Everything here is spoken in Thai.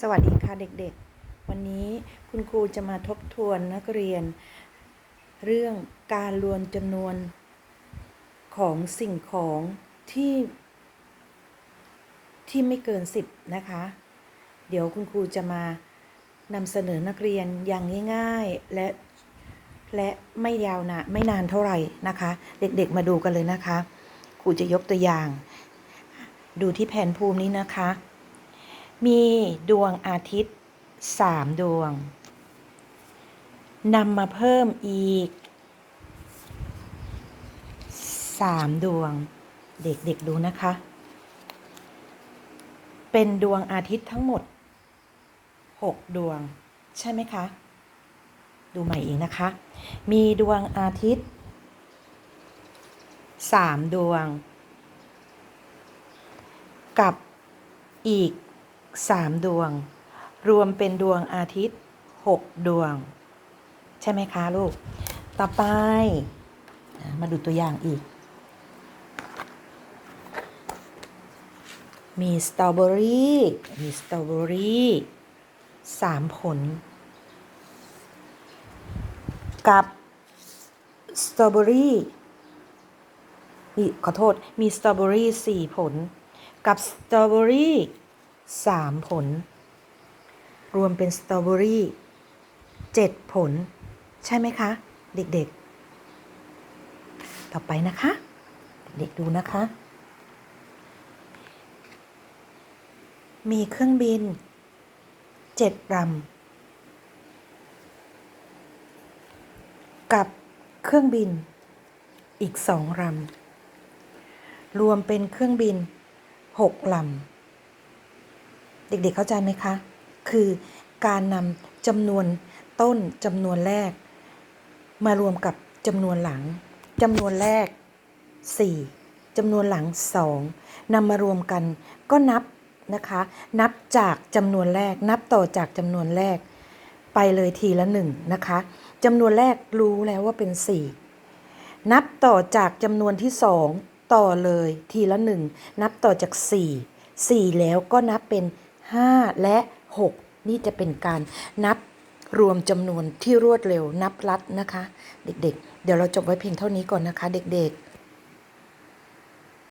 สวัสดีค่ะเด็กๆ วันนี้คุณครูจะมาทบทวนนักเรียน เรื่องการรวมจำนวนของสิ่งของที่ ที่ไม่เกิน 10 นะคะ เดี๋ยวคุณครูจะมานำเสนอนักเรียนอย่างง่ายๆ และ และไม่ยาวนานไม่นานเท่าไหร่นะคะ เด็กๆมาดูกันเลยนะคะ ครูจะยกตัวอย่าง ดูที่แผนภูมินี้นะคะ มีดวงอาทิตย์สามดวงนำมาเพิ่มอีกสามดวง เด็กๆดูนะคะ เป็นดวงอาทิตย์ทั้งหมดหกดวง ใช่ไหมคะ ดูใหม่อีกนะคะ มีดวงอาทิตย์สามดวง กับอีก สามดวง รวมเป็นดวงอาทิตย์หกดวง ใช่ไหมคะลูก ต่อไป มาดูตัวอย่างอีก มีสตรอเบอรี่มีสตรอเบอรี่สามผล กับสตรอเบอรี่มีขอโทษ มีสตรอเบอรี่สี่ผล กับสตรอเบอรี่ สามผล รวมเป็นสตรอเบอรี่เจ็ดผล ใช่ไหมคะ เด็กๆ ต่อไปนะคะ เด็กๆดูนะคะ มีเครื่องบินเจ็ดลำกับเครื่องบินอีกสองลำรวมเป็นเครื่องบินหกลำ เด็กๆเข้าใจไหมคะ คือการนำจำนวนต้นจำนวนแรก มารวมกับจำนวนหลังจำนวนแรก 4จำนวนหลัง 2นำมารวมกันก็นับนะคะ นับจากจำนวนแรก นับต่อจากจำนวนแรก ไปเลยทีละหนึ่งนะคะจำนวนแรกรู้แล้วว่าเป็น 4 นับต่อจากจำนวนที่ 2 ต่อเลยทีละหนึ่งนับต่อจาก 4 4 แล้วก็นับเป็น 5 และ 6 นี่จะเป็นการนับรวมจำนวนที่รวดเร็วนับลัดนะคะ เด็กๆ เดี๋ยวเราจบไว้เพียงเท่านี้ก่อนนะคะ เด็กๆ